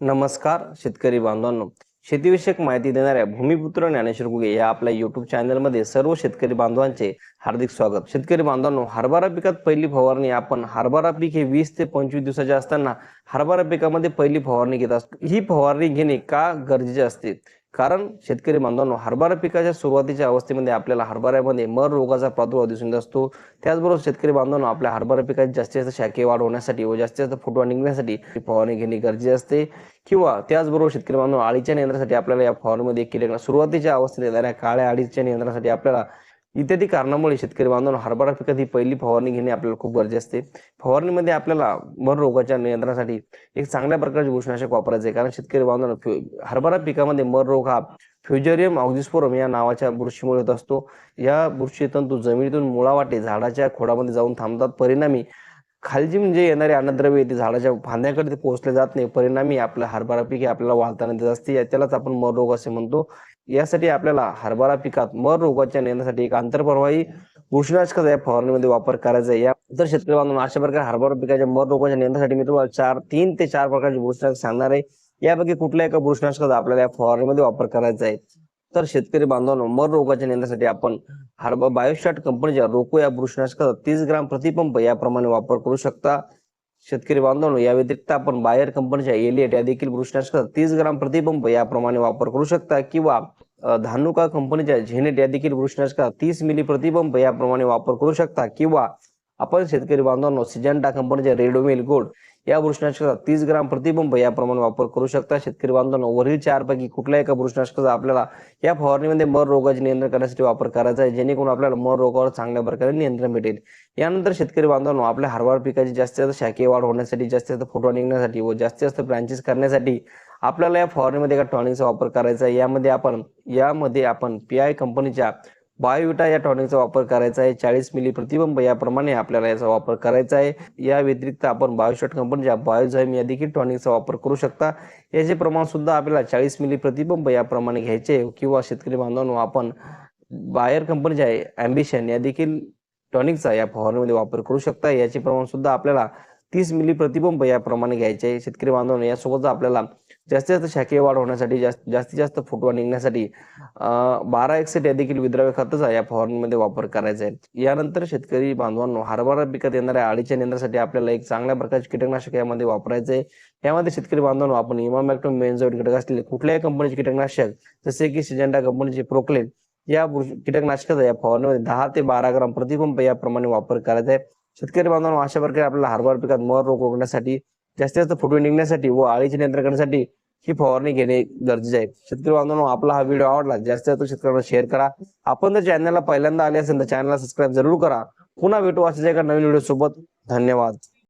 नमस्कार शेतकरी बांधवांनो. शेतीविषयक माहिती देणाऱ्या भूमिपुत्र ज्ञानेश्वर गुगे या आपल्या युट्यूब चॅनलमध्ये सर्व शेतकरी बांधवांचे हार्दिक स्वागत. शेतकरी बांधवांनो हरभरा पिकात पहिली फवारणी आपण हरभरा पीक हे वीस ते पंचवीस दिवसाचे असताना हरभरा पिकामध्ये पहिली फवारणी घेत असतो. ही फवारणी घेणे का गरजेचे असते? कारण शेतकरी बांधवांनो हरभरा पिकाच्या सुरुवातीच्या अवस्थेमध्ये आपल्याला हरभऱ्यामध्ये मर रोगाचा प्रादुर्भाव दिसून असतो. त्याचबरोबर शेतकरी बांधवांनो आपल्या हरभरा पिकाची जास्तीत जास्त शाखे वाढ होण्यासाठी व जास्तीत जास्त फुटवा निघण्यासाठी फवारणी घेणे गरजेचे असते. किंवा त्याचबरोबर शेतकरी बांधव अळीच्या नियंत्रणासाठी आपल्याला या फवारणीमध्ये केले सुरुवातीच्या अवस्थेत येणाऱ्या काळ्या अळीच्या नियंत्रणासाठी आपल्याला इत्यादी कारणामुळे शेतकरी बांधवांनो हरभरा पिकात ही पहिली फवारणी घेणे आपल्याला खूप गरजेचे असते. फवारणीमध्ये आपल्याला मर रोगाच्या नियंत्रणासाठी एक चांगल्या प्रकारचे बुरशीनाशक वापरायचे आहे. कारण शेतकरी बांधवांनो फ्यु- हरभरा पिकामध्ये मर रोग हा फ्युजेरियम ऑक्झिस्फोरम या नावाच्या बुरशीमुळे होत असतो. या बुरशी तंतू जमिनीतून मुळावाटे झाडाच्या खोडामध्ये जाऊन थांबतात. परिणामी खालची म्हणजे येणारे अन्नद्रव्य ते झाडाच्या फांद्याकडे ते पोहोचले जात नाही. परिणामी आपलं हरभरा पीक हे आपल्याला वाढताना देत असते. या- त्यालाच आपण मर रोग असे म्हणतो. यासाठी आपल्याला हरभरा पिकात मर रोगाच्या नियंत्रणासाठी एक आंतरप्रवाही बुरशीनाशकाचा या फवारणीमध्ये वापर करायचा आहे. या तर शेतकरी बांधून अशा प्रकारे हरभरा पिकाच्या मर रोगाच्या नियंत्रणासाठी मी तुम्हाला चार तीन ते चार प्रकारचे बुरशीनाशक सांगणार आहे. यापैकी कुठल्या एका बुरशीनाशकाचा आपल्याला या फवारणीमध्ये वापर करायचा आहे? तर शेतकरी बांधवांनो मर रोगाच्या नियंत्रणासाठी आपण हार्ब बायोस्टार्ट कंपनीच्या रोको या बुरशीनाशकाचा तीस ग्राम प्रतिपंप याप्रमाणे वापर करू शकता. शेतकरी बांधवांनो या व्यतिरिक्त आपण बायर कंपनीच्या एलिएट या देखील बुरशीनाशकाचा तीस ग्राम प्रतिपंप याप्रमाणे वापर करू शकता. किंवा धानुका कंपनीच्या झेनेट या देखील बुरशीनाशकाचा तीस मिली प्रतिपंप याप्रमाणे वापर करू शकता. किंवा आपण शेतकरी बांधवांनो सिजंटा कंपनीचे रेडोमिल गोल्ड या बुरशीनाशकाचा तीस ग्राम प्रतिबंब याप्रमाणे वापर करू शकता. शेतकरी बांधवांनो वरील चारपैकी कुठल्या एका बुरशीनाशकाचा आपल्याला या फवारणीमध्ये मर रोगाचे नियंत्रण करण्यासाठी वापर करायचा आहे जेणेकरून आपल्याला मर रोगावर चांगल्या प्रकारे नियंत्रण भेटेल. यानंतर शेतकरी बांधवांनो आपल्या हरवार पिकाची जास्तीत जास्त शाखीय वाढ होण्यासाठी जास्तीत जास्त फोटो निघण्यासाठी व जास्तीत जास्त ब्रांचेस करण्यासाठी आपल्याला या फवारणीमध्ये एका टॉनिकचा वापर करायचा आहे. यामध्ये आपण यामध्ये आपण पी आय कंपनीच्या बायोविटा या टॉनिकचा वापर करायचा आहे. चाळीस मिली प्रतिबंब याप्रमाणे आपल्याला याचा वापर करायचा आहे. या व्यतिरिक्त आपण बायोशॉट कंपनीच्या बायोझाईम या देखील टॉनिकचा वापर करू शकता. याचे प्रमाण सुद्धा आपल्याला चाळीस मिली प्रतिबंब याप्रमाणे घ्यायचे किंवा शेतकरी बांधवांनो आपण बायर कंपनीच्या ॲम्बिशन या देखील टॉनिकचा या फवारणीमध्ये वापर करू शकता. याचे प्रमाण सुद्धा आपल्याला तीस मिली प्रतिबंब याप्रमाणे घ्यायचे आहे. शेतकरी बांधवांनो यासोबत आपल्याला जास्तीत जास्त शाकीय वाढ होण्यासाठी जास्त जास्तीत जास्त फुटवा निघण्यासाठी बारा एकसेट या देखील विद्राव्य खताचा या फवारणीमध्ये वापर करायचा आहे. यानंतर शेतकरी बांधवांनो हरभरा पिकात येणाऱ्या अळीच्या नियंत्रणासाठी आपल्याला एक चांगल्या प्रकारचे कीटकनाशक यामध्ये वापरायचे आहे. यामध्ये शेतकरी बांधवांनो आपण इमामॅक्टोम मेनजोड घटक असलेले कुठल्याही कंपनीचे कीटकनाशक जसे की सिजेंडा कंपनीचे प्रोक्लेन या कीटकनाशकाचा या फवारणीमध्ये दहा ते बारा ग्राम प्रतिपंप याप्रमाणे वापर करायचा आहे. शेतकरी बांधवांनो अशा प्रकारे आपल्याला हरभरा पिकात मर रोग रोखण्यासाठी जास्तीत जास्त फुटवे निघण्यासाठी व अळीचे नियंत्रण करण्यासाठी ही फवारणी घेणे गरजेचे आहे. शेतकरी बांधवांनो आपला हा व्हिडिओ आवडला जास्तीत जास्त शेतकऱ्यांना शेअर करा. आपण जर चॅनलला पहिल्यांदा आले असेल तर चॅनलला सबस्क्राईब जरूर करा. पुन्हा भेटू अशाच एका नवीन व्हिडिओ सोबत. धन्यवाद.